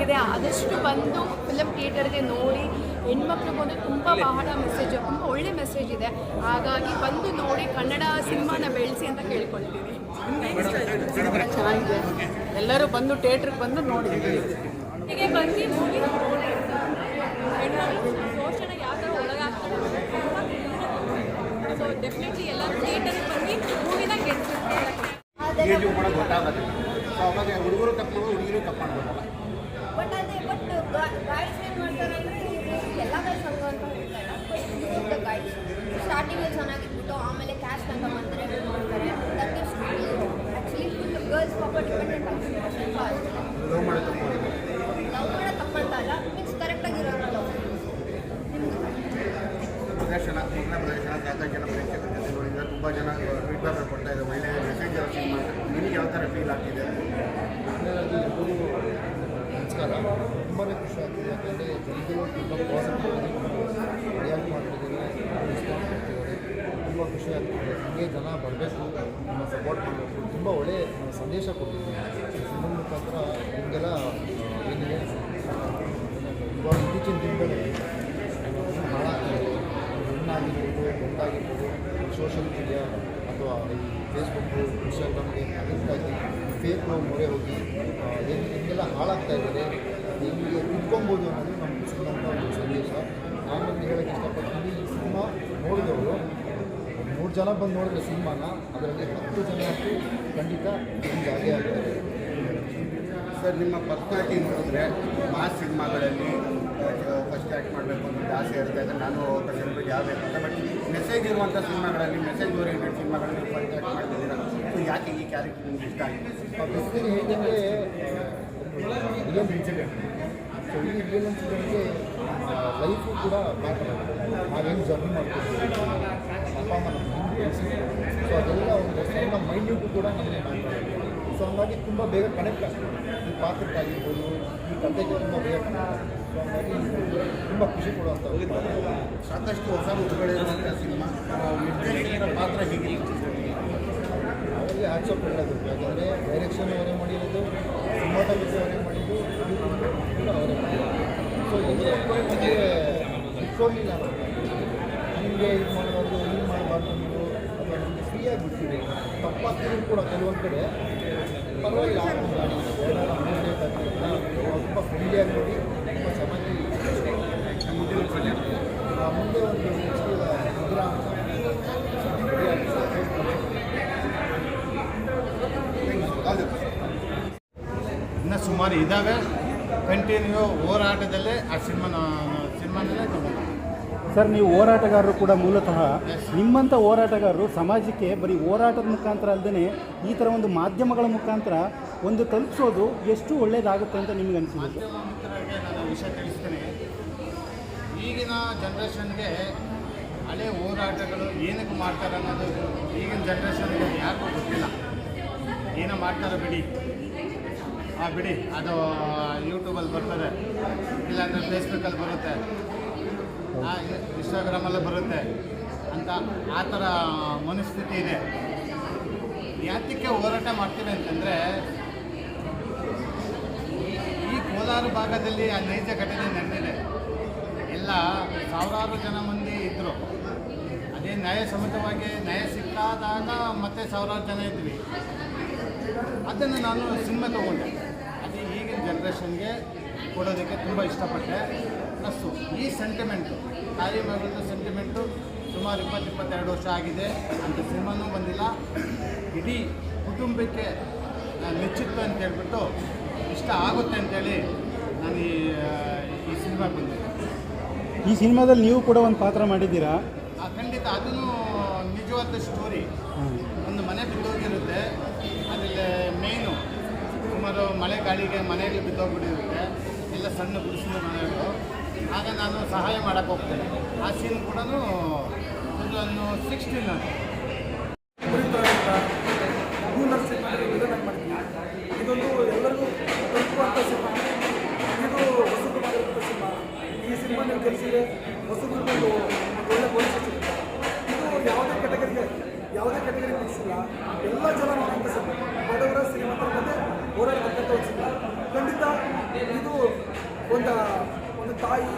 ಆಗಿದೆ. ಆದಷ್ಟು ಬಂದು ಫಿಲಮ್ ಥಿಯೇಟರ್ಗೆ ನೋಡಿ ಹೆಣ್ಮಕ್ಳಿಗೊಂದು ತುಂಬ ಬಹಳ ಮೆಸೇಜ್ ತುಂಬ ಒಳ್ಳೆ ಮೆಸೇಜ್ ಇದೆ. ಹಾಗಾಗಿ ಬಂದು ನೋಡಿ ಕನ್ನಡ ಸಿನಿಮಾನ ಬೆಳೆಸಿ ಅಂತ ಕೇಳ್ಕೊಳ್ತೀವಿ. ಚೆನ್ನಾಗಿದೆ ಎಲ್ಲರೂ ಬಂದು ಥಿಯೇಟ್ರಿಗೆ ಬಂದು ನೋಡಿ. ಹೀಗೆ ಬಂದು ಮೂವಿ ಯಾವ ಥರ ಸೊ ಡೆಫಿನೆಟ್ಲಿ ಎಲ್ಲರೂ ಥಿಯೇಟರ್ ಬಂದು ಮೂವಿನ ಗೆಲ್ತಾರೆ ಸೊ ಅವಾಗ ಹುಡುಗರು ತಪ್ಪು ಮಾಡೋದು ಹುಡುಗಿರು ತಪ್ಪು ಮಾಡ್ಬೋದಲ್ಲ ಬಟ್ ಅದೇ ಬಟ್ ಗೈಡ್ಸ್ ಏನು ಮಾಡ್ತಾರೆ ಅಂದರೆ ಎಲ್ಲ ಗೈಡ್ಸ್ ಹಂಗ ಅಂತ ಹೇಳ್ತಾರೆ ಸ್ಟಾರ್ಟಿಂಗ್ ಗೈಡ್ಸ್ ಸ್ಟಾರ್ಟಿಂಗಲ್ಲಿ ಚೆನ್ನಾಗಿದ್ಬಿಟ್ಟು ಆಮೇಲೆ ಕ್ಯಾಸ್ಟ್ ಅಂತ ಮಾಡ್ತಾರೆ. ಮಾಡ್ತಾರೆ that is actually full girls ಪಾಪ ಡಿಪೆಂಡೆಂಟ್ ಆಗ್ತಾರೆ ಸ್ವಲ್ಪ ಲವ್ ಮಾಡೋದು ತಪ್ಪು ಲವ್ ಮಾಡೋ ತಪ್ಪಂತ ಅಲ್ಲ. ಮೀನ್ಸ್ ಕರೆಕ್ಟಾಗಿರೋಲ್ಲ ಲವ್ ಪ್ರದರ್ಶನ ಮೊದಲ ಪ್ರದರ್ಶನ ಸಾಕಷ್ಟು ಜನ ತುಂಬ ಜನ ಫೀಡ್ಬ್ಯಾಕ್ ಕೊಡ್ತಾ ಇದ್ದಾರೆ. ಒಳ್ಳೆಯ ಮೆಸೇಜ್ ನಿಮಗೆ ಯಾವ ಥರ ಫೀಲ್ ಆಗ್ತಿದೆ? ನಮಸ್ಕಾರ. ತುಂಬಾ ಖುಷಿ ಆಗ್ತಿದೆ. ಯಾಕಂದರೆ ಜನರು ತುಂಬ ಪಾಸಿಟಿವ್ ಮಾಡ್ತಿದ್ದಾರೆ ತುಂಬ ಖುಷಿ ಆಗ್ತಿದೆ. ಹೀಗೆ ಜನ ಬರಬೇಕು. ನಮ್ಮ ಸಪೋರ್ಟ್ ಮಾಡಬೇಕು ತುಂಬ ಒಳ್ಳೆ ಸಂದೇಶ ಕೊಡ್ತಿದ್ದೀವಿ ಸಿನಿಮಾ ಮುಖಾಂತರ ನಿಮಗೆಲ್ಲ ಏನಿದೆ? ಇವಾಗ ಇತ್ತೀಚಿನ ದಿನಗಳಲ್ಲಿ ಭಾಳ ಆಗಿರ್ಬೋದು ಗೊತ್ತಾಗಿರ್ಬೋದು ಸೋಷಲ್ ಈ ಫೇಸ್ಬುಕ್ಕು ಇನ್ಸ್ಟಾಗ್ರಾಮ್ಗೆ ಅಡಿಕ್ಟ್ ಆಗಿ ಫೇಕ್ ಮೊರೆ ಹೋಗಿ ಹೆಂಗೆಲ್ಲ ಹಾಳಾಗ್ತಾ ಇದ್ದಾರೆ, ಹೆಂಗೆ ಕುತ್ಕೊಬೋದು ಅನ್ನೋದು ನಮ್ಮ ಸಿಗುವಂಥ ಒಂದು ಸಂದೇಶ. ನಾನು ಹೇಳೋಕ್ಕೆ ಇಷ್ಟಪಡ್ತೀನಿ. ಈ ಸಿನಿಮಾ ನೋಡಿದವರು, ಮೂರು ಜನ ಬಂದು ನೋಡಿದ್ರೆ ಸಿನಿಮಾನ, ಅದರಲ್ಲಿ ಹತ್ತು ಜನ ಖಂಡಿತ ಚೇಂಜ್ ಆಗೇ ಆಗ್ತಾರೆ ಸರ್, ನಿಮ್ಮ ಪರ್ಸ್ನಾಲಿಟಿ ನೋಡಿದ್ರೆ, ಮಾಸ್ ಸಿನಿಮಾಗಳಲ್ಲಿ ಫಸ್ಟ್ ಆ್ಯಕ್ಟ್ ಮಾಡಬೇಕು ಅಂತ ಆಸೆ ಇರುತ್ತೆ ಅಂದರೆ ನಾನು ಸೆಲೆಬ್ರಿಟಿ ಆಗಬೇಕು ಅಂತ ಬಟ್ ಮೆಸೇಜ್ ಇರುವಂಥ ಸಿನಿಮಾಗಳಲ್ಲಿ ಮೆಸೇಜ್ ಓರಿಯೆಂಟೆಡ್ ಸಿನಿಮಾಗಳಲ್ಲಿ ಫಸ್ಟ್ ಆ್ಯಕ್ಟ್ ಮಾಡ್ತಿದ್ದೀರಾ? ಸೊ ಯಾಕೆ ಈ ಕ್ಯಾರೆಕ್ಟರ್ ನಿಮ್ಗೆ ಇಷ್ಟ ಆಗಿದೆ ಬೇಸಿಕಲಿ ಹೇಳಿದಂಗೆ ರಿಯಲ್ ಇನ್ಸಿಡೆಂಟ್ ಸೊ ಈ ರಿಯಲ್ ಇನ್ಸಿಡೆಂಟ್ಗೆ ಲೈಫು ಕೂಡ ಮ್ಯಾಟರ್ ನಾವೇನು ಜರ್ನಿ ಮಾಡ್ತೀವಿ ಅಪ್ಪ, ಅಮ್ಮ ನಮ್ಮ ಹಿಂದೆ ಬೆಳೆಸಿದ್ರು ಸೊ ಅದೆಲ್ಲ ಒಂದು ಸಣ್ಣ ಮೈನ್ಯೂಟು ಕೂಡ ನಮಗೆ ಮ್ಯಾಟರ್ ಸೊ ಹಂಗಾಗಿ ತುಂಬ ಬೇಗ ಕನೆಕ್ಟ್ ಆಗ್ತದೆ ಈ ಪಾತ್ರಕ್ಕಾಗಿರ್ಬೋದು, ಈ ಕಥೆಗೆ ತುಂಬ ಬೇಗ ಕನೆಕ್ಟ್ ಆಗ್ತದೆ ತುಂಬ ಖುಷಿ ಕೊಡುವಂಥ ಸಾಕಷ್ಟು ಹೊಸ ರೂಪಗಳಿರುವಂಥ ಸಿನಿಮಾ. ನಿರ್ದೇಶಕರ ಪಾತ್ರ ಹೀಗೆ ಅವರಿಗೆ ಆಕ್ಷೇಪ ಹೇಳಬೇಕು ಯಾಕಂದರೆ ಡೈರೆಕ್ಷನ್ ಅವರೇ ಮಾಡಿರೋದು, ಸಿನಿಮಾಟೋಗ್ರಫಿ ಅವರೇ ಮಾಡಿದ್ದು ಕೂಡ ಅವರೇ ಮಾಡಿದ್ದು ಸೊ ಇದೇ ನಮಗೆ ಇಟ್ಕೊಂಡಿಲ್ಲ ನಿಮಗೆ ಇದು ಮಾಡಬಾರ್ದು ಇದು ಮಾಡಬಾರ್ದು ನೀವು ಅಥವಾ ನಿಮಗೆ ಫ್ರೀಯಾಗಿ ಬಿಡ್ತೀವಿ ತಪ್ಪಾಗ್ತಿದ್ರು ಕೂಡ ಕೆಲವೊಂದು ಕಡೆ. ಪರವಾಗಿಲ್ಲ ತುಂಬ ಫ್ರೀಯಾಗಿ ನೋಡಿ ತುಂಬ ಚೆನ್ನಾಗಿ ಆ, ಮುಂದೆ ಒಂದು ನೆಕ್ಸ್ಟ್ ಮುದ್ರಾ ಇನ್ನು ಸುಮಾರು ಇದ್ದಾವೆ ಕಂಟಿನ್ಯೂ ಹೋರಾಟದಲ್ಲೇ ಆ ಸಿನಿಮಾನ ಸಿನಿಮಾನಲ್ಲೇ ತಗೊಂಡು ಸರ್ ನೀವು ಹೋರಾಟಗಾರರು ಕೂಡ ಮೂಲತಃ ನಿಮ್ಮಂಥ ಹೋರಾಟಗಾರರು ಸಮಾಜಕ್ಕೆ ಬರೀ ಹೋರಾಟದ ಮುಖಾಂತರ ಅಲ್ಲದೆ ಈ ಥರ ಒಂದು ಮಾಧ್ಯಮಗಳ ಮುಖಾಂತರ ಒಂದು ತಲುಪಿಸೋದು ಎಷ್ಟು ಒಳ್ಳೆಯದಾಗುತ್ತೆ ಅಂತ ನಿಮ್ಗೆ ಅನಿಸಿದೆ ನಾನು ವಿಷಯ ತಿಳಿಸ್ತೇನೆ. ಈಗಿನ ಜನ್ರೇಷನ್ಗೆ ಹಳೆ ಹೋರಾಟಗಳು ಏನಕ್ಕೆ ಮಾಡ್ತಾರೆ ಅನ್ನೋದು ಈಗಿನ ಜನ್ರೇಷನ್ಗೆ ಯಾರಿಗೂ ಗೊತ್ತಿಲ್ಲ. ಏನೋ ಮಾಡ್ತಾರೆ ಬಿಡಿ. ಆ, ಬಿಡಿ, ಅದು ಯೂಟ್ಯೂಬಲ್ಲಿ ಬರ್ತದೆ. ಇಲ್ಲಾಂದರೆ ಫೇಸ್ಬುಕ್ಕಲ್ಲಿ ಬರುತ್ತೆ. ಇನ್ಸ್ಟಾಗ್ರಾಮಲ್ಲಿ ಬರುತ್ತೆ. ಅಂತ ಆ ಥರ ಮನಸ್ಥಿತಿ ಇದೆ. ಯಾತಕ್ಕೆ ಹೋರಾಟ ಮಾಡ್ತೀವಿ ಅಂತಂದರೆ, ಈ ಕೋಲಾರ ಭಾಗದಲ್ಲಿ ಆ ನೈಜ ಘಟನೆ ನಡೆದಿದೆ. ಎಲ್ಲ ಸಾವಿರಾರು ಜನ ಮಂದಿ ಇದ್ದರು ಅದೇ ನ್ಯಾಯ ಸಮಿತವಾಗಿ ನ್ಯಾಯ ಸಿಕ್ಕಾದಾಗ ಮತ್ತೆ ಸಾವಿರಾರು ಜನ ಇದ್ವಿ. ಅದನ್ನು ನಾನು ಸಿನಿಮಾ ತೊಗೊಂಡೆ. ಜನ್ರೇಷನ್ಗೆ ಕೊಡೋದಕ್ಕೆ ತುಂಬ ಇಷ್ಟಪಟ್ಟೆ. ಪ್ಲಸ್ಸು ಈ ಸೆಂಟಿಮೆಂಟು ತಾಯಿ ಮಗಳದ್ದು ಸೆಂಟಿಮೆಂಟು ಸುಮಾರು ಇಪ್ಪತ್ತು ಇಪ್ಪತ್ತೆರಡು ವರ್ಷ ಆಗಿದೆ. ಅಂತ ಸಿನಿಮಾನೂ ಬಂದಿಲ್ಲ. ಇಡೀ ಕುಟುಂಬಕ್ಕೆ ನಾನು ಮೆಚ್ಚಿತ್ತು ಅಂತ ಹೇಳ್ಬಿಟ್ಟು ಇಷ್ಟ ಆಗುತ್ತೆ ಅಂತೇಳಿ ನಾನು ಈ ಈ ಸಿನಿಮಾ ಬಂದೆ ಈ ಸಿನಿಮಾದಲ್ಲಿ ನೀವು ಕೂಡ ಒಂದು ಪಾತ್ರ ಮಾಡಿದ್ದೀರಾ? ಖಂಡಿತ. ಅದನ್ನು ನಿಜವಾದ ಸ್ಟೋರಿ ಒಂದು ಮನೆ ಬಿದ್ದೋಗಿರುತ್ತೆ ಅದರಲ್ಲಿ ಮೇಯ್ನು ಸುಮಾರು ಮಳೆ ಗಾಳಿಗೆ ಮನೆಯಲ್ಲಿ ಬಿದ್ದೋಗ್ಬಿಟ್ಟಿರುತ್ತೆ. ಎಲ್ಲ ಸಣ್ಣ ಗುಡಿಸಿದ ಮನೆಗಳು. ಆಗ ನಾನು ಸಹಾಯ ಮಾಡೋಕ್ಕೆ ಹೋಗ್ತೇನೆ. ಆ ಸೀನ್ ಕೂಡ ನಾನು ಸಿಕ್ಸ್ಟೀನ್ ನಾನು ಇದೊಂದು ಎಲ್ಲರಿಗೂ ಇದು ಈ ಒಂದು ಒಳ್ಳೆ ಇದು ಯಾವುದೇ ಕ್ಯಾಟಗರಿಗೆ ಯಾವುದೇ ಕ್ಯಾಟಗರಿ ಕಲಿಸಿಲ್ಲ ಎಲ್ಲ ಜನ ಹೋರಾಡಿದಂಥ ತೋರಿಸಿಲ್ಲ. ಖಂಡಿತ ಇದು ಒಂದು ಒಂದು ತಾಯಿ